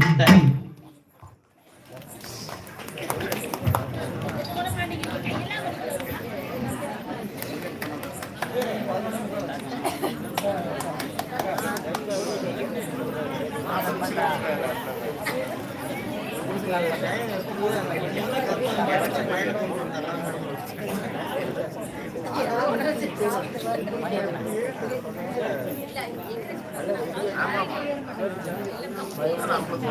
Até. சரி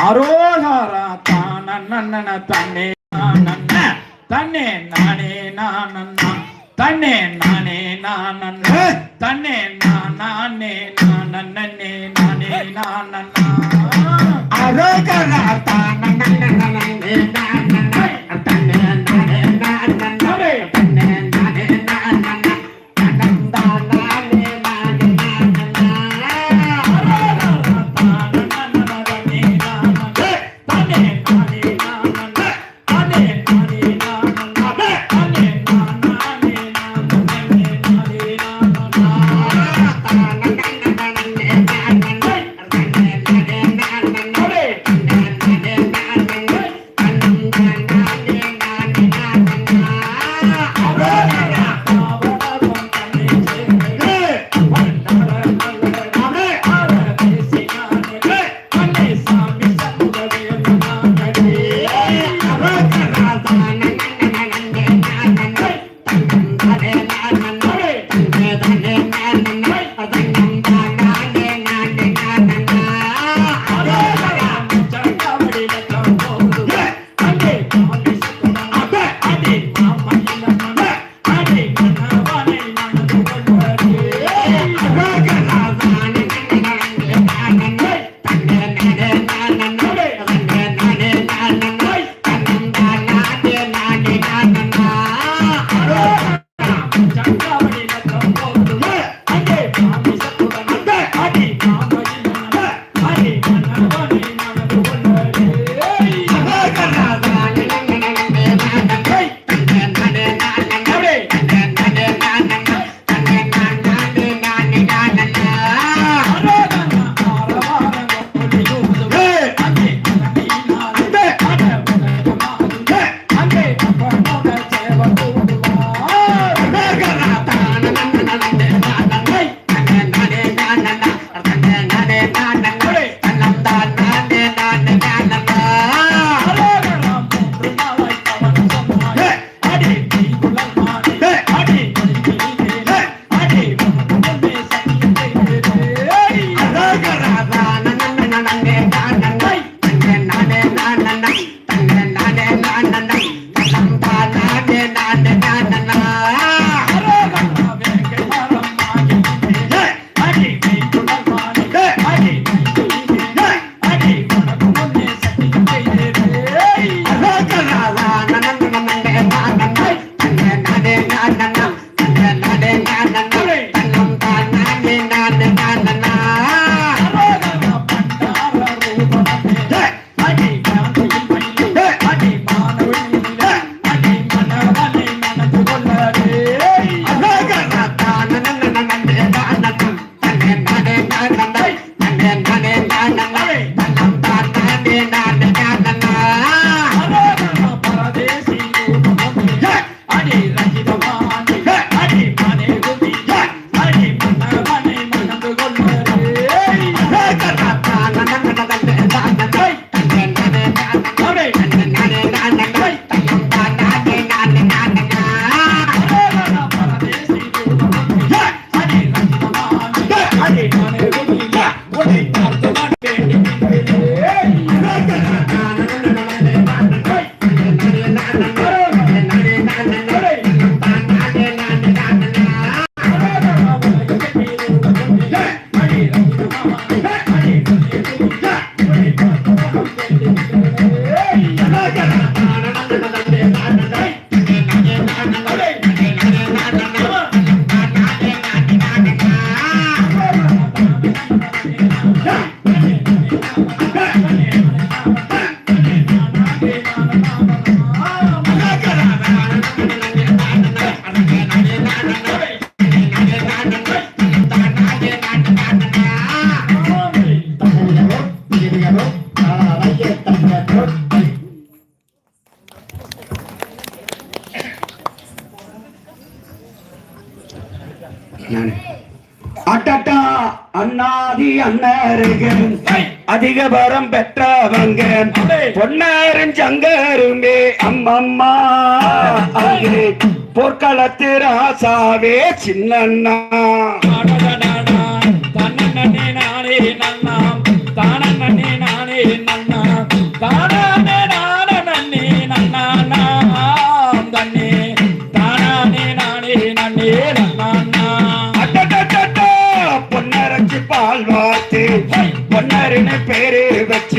அரோகாரா தானண்ணன தன்னே நானண்ண தன்னே நானே நானண்ணா தன்னே நானே நானண்ண தன்னே நானே நானண்ணே நானே நானண்ணா தான நன்னனனே அதிகபரம் பெற்றவங்க. பொன்னாரும் சங்கருமே அம்மம்மா. அங்கே போர்க்களத்து ராசாவே சின்னண்ணா. பொன்னரின் பேர்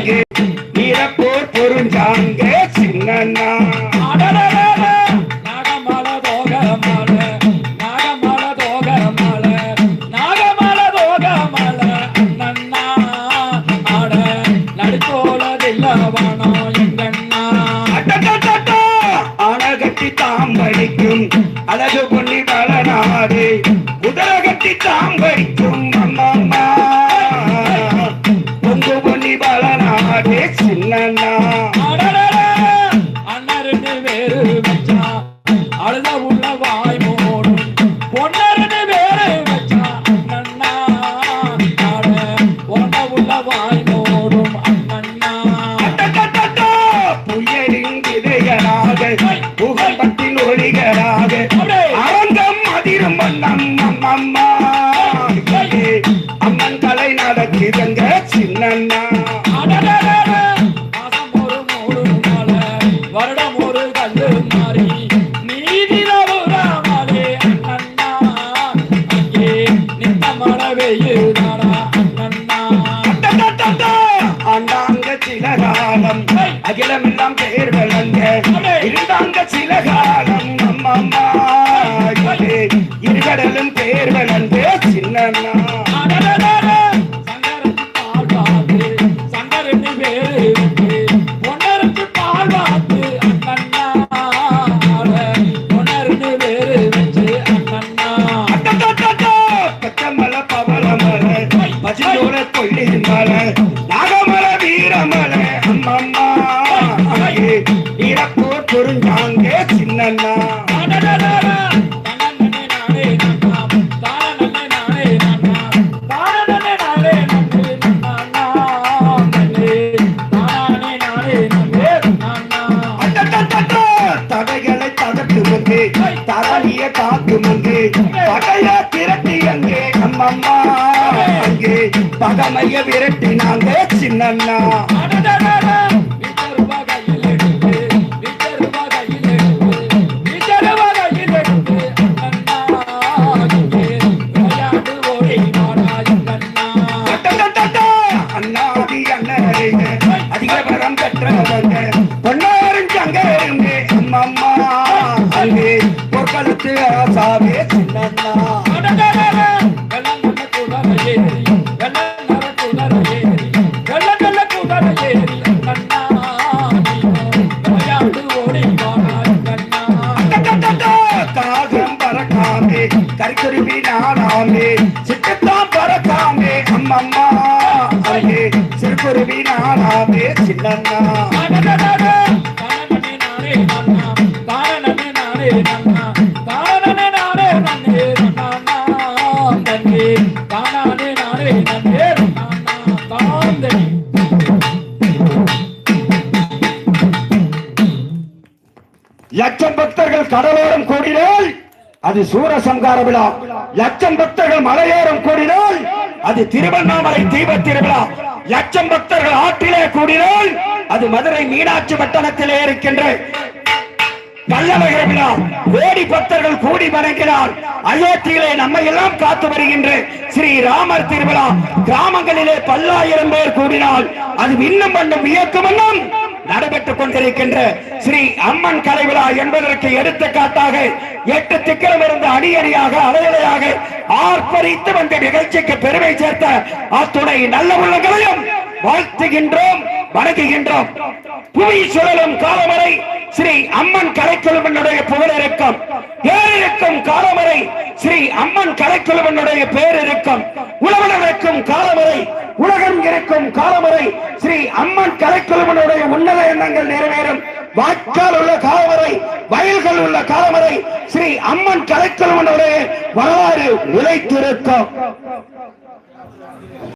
game. అరే చిన్న అన్న రెండు వేరు వచ్చా అడద ఉన్న వాయి మూడు పొన్న రెండు వేరు వచ్చా అన్న అడ ఉన్న ఉన్న వాయి మూడు అన్న புயலிங்கிதையராக புகழ் பற்றி நொழிகராக அரங்கம் அதிரும் அம்மம்மா அம்மன் கலை நடக்குதங்க சின்னண்ணா பகமைய விரட்டினாங்க சின்னண்ணா. நாயே சிறுகுருவி நானாமே சின்னண்ணா. லட்சம் பக்தர்கள் கடலோரம் கூடினால் அது சூரசங்கார விழா. லட்சம் பக்தர்கள் மலையோரம் கூடினால் அது திருவண்ணாமலை தீப திருவிழா. லட்சம் பக்தர்கள் ஆற்றிலே கூடினால் அது மதுரை மீனாட்சி பட்டணத்திலே இருக்கின்ற வல்லவகர விழா. கோடி பக்தர்கள் கூடி வணங்கினால் அயோத்தியிலே நம்மை எல்லாம் காத்து வருகின்ற ஸ்ரீ ராமர் திருவிழா. கிராமங்களிலே பல்லாயிரம் பேர் கூடினால் அது இன்னும் பண்ணும் வியக்கும் நடைபெற்றுக் கொண்டிருக்கின்ற ஸ்ரீ அம்மன் கலை விழா என்பதற்கு எடுத்துக்காட்டாக எட்டு திக்கிலும் இருந்து அணியணியாக அலையலையாக ஆர்ப்பரித்து வந்த நிகழ்ச்சிக்கு பெருமை சேர்த்த அத்துணை நல்ல உள்ளங்களையும் வாழ்த்துகின்றோம் வணங்குகின்றோம். புவி சுழலும் காலமறை ஸ்ரீ அம்மன் கலைக்குழுவினுடைய புகழ் இருக்கும் பேரிருக்கும் காலவரை ஸ்ரீ அம்மன் கலைக்குழுவினுடைய பேர் இருக்கும் உலகம் இருக்கும் உலகம் இருக்கும் காலமறை ஸ்ரீ அம்மன் கலைக்குழுவினுடைய உன்னத எண்ணங்கள் நிறைவேறும். வாய்க்கால் உள்ள காலவரை வயல்கள் உள்ள காலவரை ஸ்ரீ அம்மன் கலைக்குழுவினுடைய வரலாறு நிலைத்திருக்கும்.